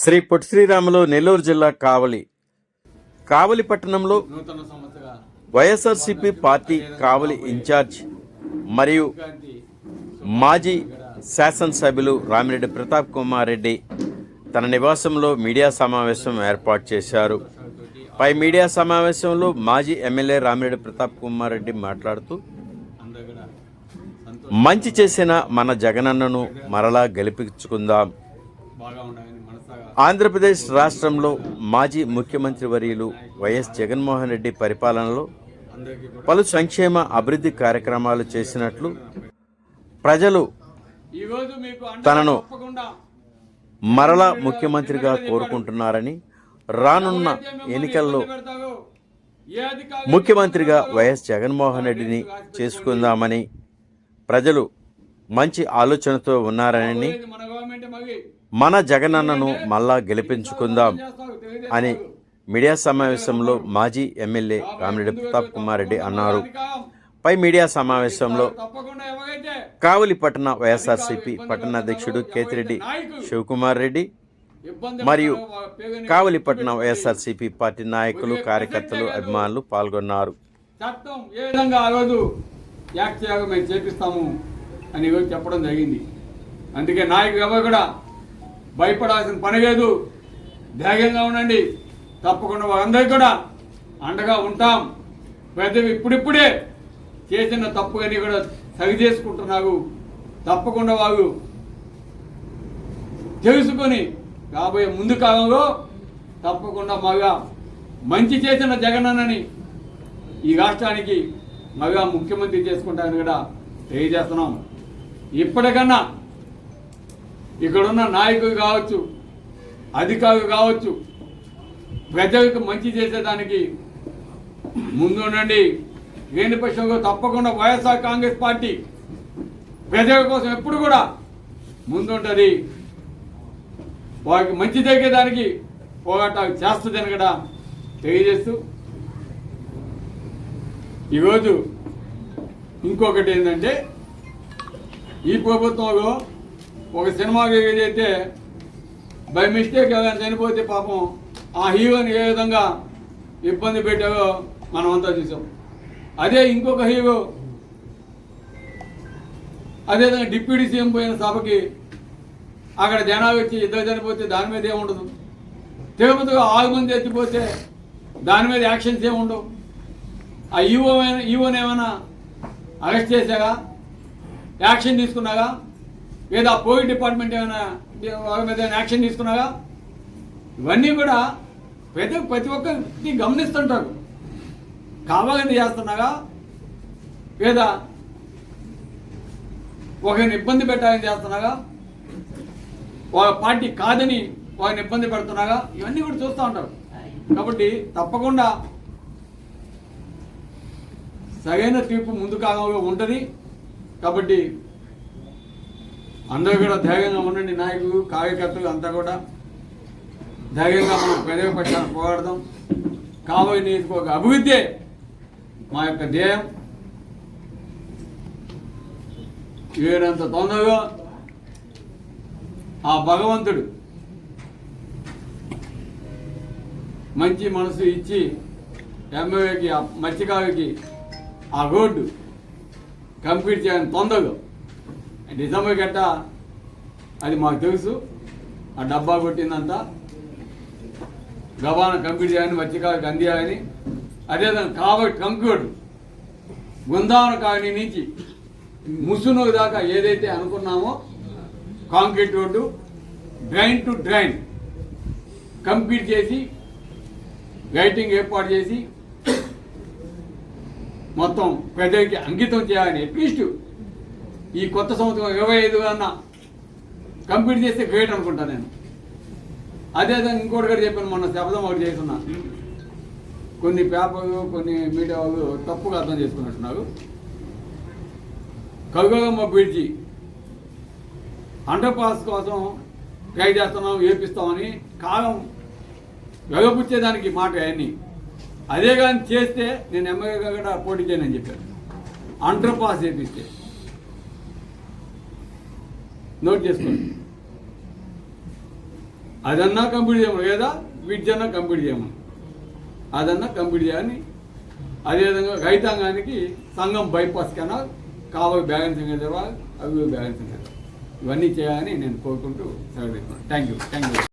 శ్రీ పొట్టి శ్రీరాములు నెల్లూరు జిల్లా కావలి. కావలి పట్టణంలో వైఎస్ఆర్సిపి పార్టీ కావలి ఇన్ఛార్జ్ మరియు మాజీ శాసనసభ్యులు రామిరెడ్డి ప్రతాప్ కుమార్ రెడ్డి తన నివాసంలో మీడియా సమావేశం ఏర్పాటు చేశారు. పై మీడియా సమావేశంలో మాజీ ఎమ్మెల్యే రామిరెడ్డి ప్రతాప్ కుమార్ రెడ్డి మాట్లాడుతూ మంచి చేసిన మన జగనన్నను మరలా గెలిపించుకుందాం. ఆంధ్రప్రదేశ్ రాష్ట్రంలో మాజీ ముఖ్యమంత్రి వర్యులు వైఎస్ జగన్మోహన్ రెడ్డి పరిపాలనలో పలు సంక్షేమ అభివృద్ధి కార్యక్రమాలు చేసినట్లు ప్రజలు తనను మరలా ముఖ్యమంత్రిగా కోరుకుంటున్నారని రానున్న ఎన్నికల్లో ముఖ్యమంత్రిగా వైఎస్ జగన్మోహన్ రెడ్డిని చేసుకుందామని ప్రజలు మంచి ఆలోచనతో ఉన్నారని మన జగనన్నను మళ్ళా గెలిపించుకుందాం అని మీడియా సమావేశంలో మాజీ ఎమ్మెల్యే రామిరెడ్డి ప్రతాప్ కుమార్ రెడ్డి అన్నారు. పై మీడియా సమావేశంలో తప్పకుండా ఎవరైతే కావలి పట్టణ వైఎస్ఆర్సీపీ పట్టణాధ్యక్షుడు కేతిరెడ్డి శివకుమార్ రెడ్డి మరియు పడతారో వాళ్ళ పేరుని కావలి పట్టణ వైఎస్ఆర్సీపీ పార్టీ నాయకులు కార్యకర్తలు అభిమానులు పాల్గొన్నారు. చట్టం ఏ విధంగా ఆ రోజు యాక్ట్ చేయాలో మేము చేపిస్తాము. అని చెప్పడం జరిగింది. అందుకే నాయకులు ఎవరు కూడా భయపడాల్సిన పని లేదు. ధైర్యంగా ఉండండి. తప్పకుండా వారందరికీ కూడా అండగా ఉంటాం. పెద్దవి ఇప్పుడిప్పుడే చేసిన తప్పుని కూడా సరి చేసుకుంటున్నారు. తప్పకుండా వారు తెలుసుకొని రాబోయే ముందు కాలంలో తప్పకుండా మగా మంచి చేసిన జగనన్నని ఈ రాష్ట్రానికి మగా ముఖ్యమంత్రి చేసుకుంటారని కూడా తెలియజేస్తున్నాం. ఇప్పటికన్నా ఇక్కడున్న నాయకులు కావచ్చు అధికారులు కావచ్చు ప్రజలకు మంచి చేసేదానికి ముందుండండి లేని పక్షంలో తప్పకుండా వైఎస్ఆర్ కాంగ్రెస్ పార్టీ ప్రజల కోసం ఎప్పుడు కూడా ముందుంటుంది వారికి మంచి జరిగేదానికి పోరాటాలు చేస్తుందని కూడా తెలియజేస్తూ ఈరోజు ఇంకొకటి ఏంటంటే ఈ ప్రభుత్వంలో ఒక సినిమాకి ఏదైతే బై మిస్టేక్ ఏదైనా చనిపోతే పాపం ఆ హీరోని ఏ విధంగా ఇబ్బంది పెట్టారో మనం అంతా చూసాం. అదే ఇంకొక హీరో అదేవిధంగా డిప్యూటీ సీఎం పోయిన సభకి అక్కడ జనాలు వచ్చి ఇద్దరు చనిపోతే దాని మీద ఏముండదు తిరుపతిగా ఆరు మంది ఎత్తిపోతే దాని మీద యాక్షన్స్ ఏముండవు ఆ ఈవో ఈవోనేమైనా అరెస్ట్ చేశారా? యాక్షన్ తీసుకున్నాగా? లేదా పోలీస్ డిపార్ట్మెంట్ ఏమైనా వాళ్ళ మీద ఏమైనా యాక్షన్ తీసుకున్నాగా? ఇవన్నీ కూడా ప్రతి ప్రతి ఒక్కరిని గమనిస్తుంటారు. కావాలని చేస్తున్నాగా? లేదా ఒకరిని ఇబ్బంది పెట్టాలని చేస్తున్నాగా? వాళ్ళ పార్టీ కాదని వారిని ఇబ్బంది పెడుతున్నాగా? ఇవన్నీ కూడా చూస్తూ ఉంటారు. కాబట్టి తప్పకుండా సరైన తీర్పు ముందు కాలంలో ఉంటుంది. కాబట్టి అందరూ కూడా ధైర్యంగా ఉండండి నాయకులు కార్యకర్తలు అంతా కూడా. ధైర్యంగా మనం ప్రజల పోరాడదాం. కాబోయే నియోజకవర్గ అభివృద్ధి మా యొక్క ధ్యేయం. వీరంత తొందరగా ఆ భగవంతుడు మంచి మనసు ఇచ్చి ఎంఏకి ఆ మత్స్యకారుకి ఆ రోడ్డు కంప్లీట్ చేయని తొందరగా. నిజమే గట్ట అది మాకు తెలుసు. ఆ డబ్బా కొట్టిందంతా. గవాన కంప్లీట్ చేయాలని మత్స్యకారులకు అందియాలని. అదేవిధంగా కాబట్టి కంప్యూటర్. బృందావన కాలనీ నుంచి ముసునూరు దాకా ఏదైతే అనుకున్నామో concrete road drain to drain. Complete చేసి లైటింగ్ ఏర్పాటు చేసి మొత్తం ప్రజలకి అంకితం చేయాలని అట్లీస్ట్ ఈ కొత్త సంవత్సరం ఇరవై ఐదు అన్న కంప్లీట్ చేస్తే గ్రేట్ అనుకుంటా నేను. అదేవిధంగా ఇంకోటి కూడా చెప్పాను మొన్న శబ్దం ఒకటి చేస్తున్నా. కొన్ని పేపర్లు కొన్ని మీడియా వాళ్ళు తప్పుగా అర్థం చేసుకున్నట్టున్నారు. కవిగమ్మ బ్రిడ్జి అండర్ పాస్ కోసం ట్రై చేస్తున్నాం ఏపిస్తామని కాలం వెగపుచ్చేదానికి మాట అవన్నీ అదే కానీ చేస్తే నేను ఎమ్మెల్యేగా కూడా పోటీ చేయనని చెప్పాను అండర్ పాస్ చేపిస్తే. నోట్ చేసుకోండి. అదన్నా కంప్లీట్ చేయమని లేదా విద్యన్నా కంప్లీట్ చేయము అదన్నా కంప్లీట్ చేయాలని అదేవిధంగా రైతాంగానికి సంఘం బైపాస్ కన్నా కావాలి బ్యాలెన్సింగ్ తెరవాలి అవి బ్యాలెన్సింగ్ ఇవన్నీ చేయాలని నేను కోరుకుంటూ సెలవు థ్యాంక్ యూ థ్యాంక్ యూ